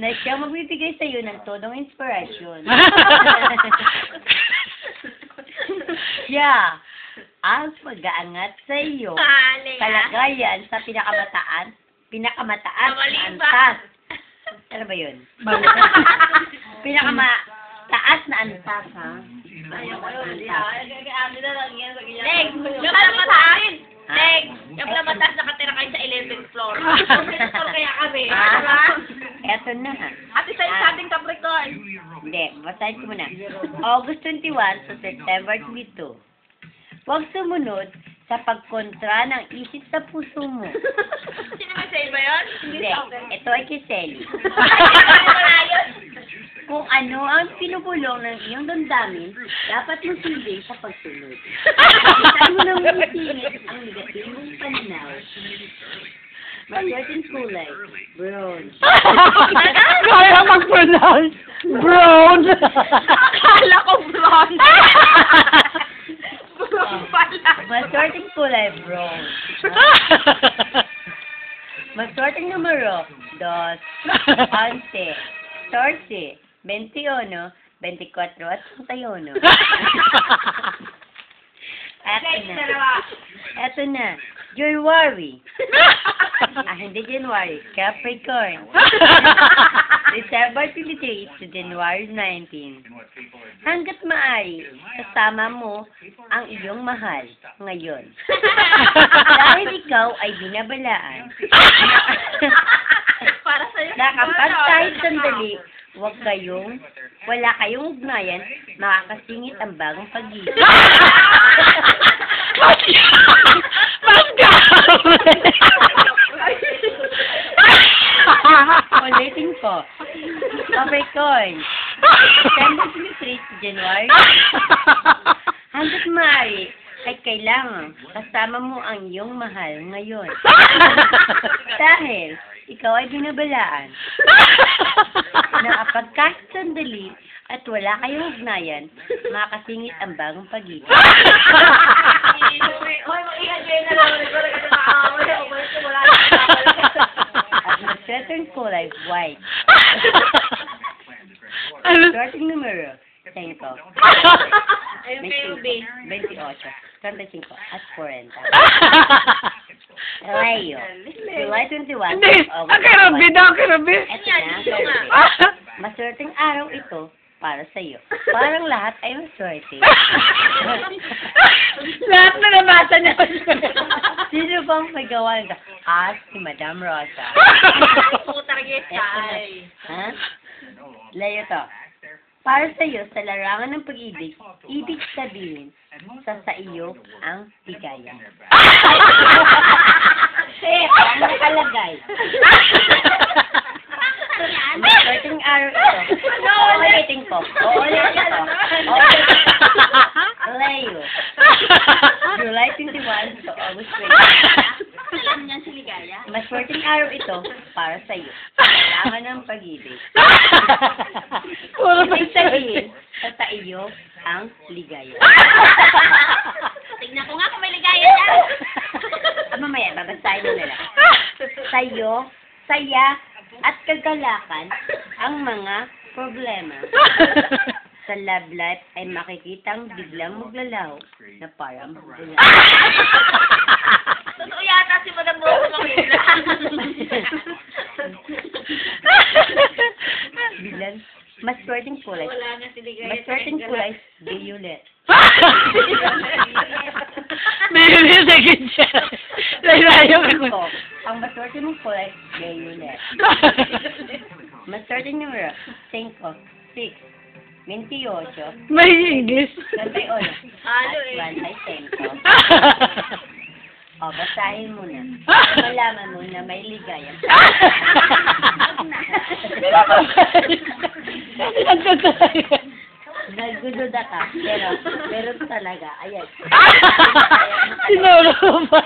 na siyang magbibigay sa iyo ng todong inspirasyon. Siya ang mag-aangat sa iyo. Kalagayan sa pinakamataas, pinakamataas na antas. Ano ba yun? Pinakamataas na antas, ha? Leg, yung. Ha? Leg, yung lamataas nakatira kayo sa 11th floor. Floor kaya kami. Diba? Eto na. Ate sa'yo sa ating Capricorn. Hindi, basahin ko muna. August 21 sa September 22. Huwag sumunod sa pagkontra ng isip sa puso mo. Sino ba sa'yo ba yun? Hindi, ito ay kay. Kung ano ang pinubulong ng iyong damdamin, dapat mong sundin sa pagsunod. Saan mo nang masingit ang negatibong pananaw. Maswerteng kulay, brown. Kaya mag-pronounce. Brown. Akala ko blonde. Blonde pala. Maswerteng kulay, brown. Maswerteng numero, dos, once, torce, 21, 24, at 31. Eto na. Eto na. January. Ah, hindi January. Capricorn. December 23 to January 19. Hanggat maaari, kasama mo ang iyong mahal ngayon. Dahil ikaw ay binabalaan. Para sa'yo. na kapag kahit sandali, huwag kayong, wala kayong ugnayan, makakasingit ang bagong pag-ibig. Mas Mas Ulitin ko. Capricorn. December 23 to January. Hanggat maaari, ay kailangan kasama mo ang iyong mahal ngayon. Dahil ikaw ay binabalaan na kapag kahit sandali at wala kayong ugnayan, makakasingit ang bagong pag-ibig. At mag-sweater kulay white. Ano? Starting numero, 5. Ayun kayo, B. 28, 35, at 40. Leo, July 21, Hindi. Ang karabi 21. daw, karabi. Na, ito. Maswerteng araw ito para sa iyo. Parang lahat ay maswerte. Lahat na nabasa niya. Sino bang may gawa nito? Ah, si Madam Rosa. Ay. Ha? Leo to. Para sa iyo, sa larangan ng pag-ibig, ibig sabihin, sa sa iyo ang ligaya. Eh, Ang nakalagay. Maswerteng araw ito. Uulitin ko. Uulitin ko. Uulitin ko. Leo. July 21 to August 20. Alam niyan si Ligaya. Maswerteng araw ito para sa iyo. Kailangan ng pag-ibig. Puro Ibig sabihin, sa sa iyo ang ligaya. Tingnan ko nga kung may ligaya niya. Ah, mamaya, babasahin mo nila. Sa iyo, saya, at kagalakan ang mga problema. Sa love life ay makikitang biglang maglalaw na parang bula. Totoo si Madam Rose Mamila. Biglang, mas swerteng kulay. Wala na si Ligaya. Mas swerteng kulay, violet. Maybe second siya. Lalayo ako. Ang mas swerteng mong kulay, violet. Mas swerteng numero, 5, 6, 28, May English. 31, Halo at eh. 1 O, basahin mo na. Malaman mo na may ligaya. Nagdududa ka, pero, pero talaga, ayan. Sinuro pa.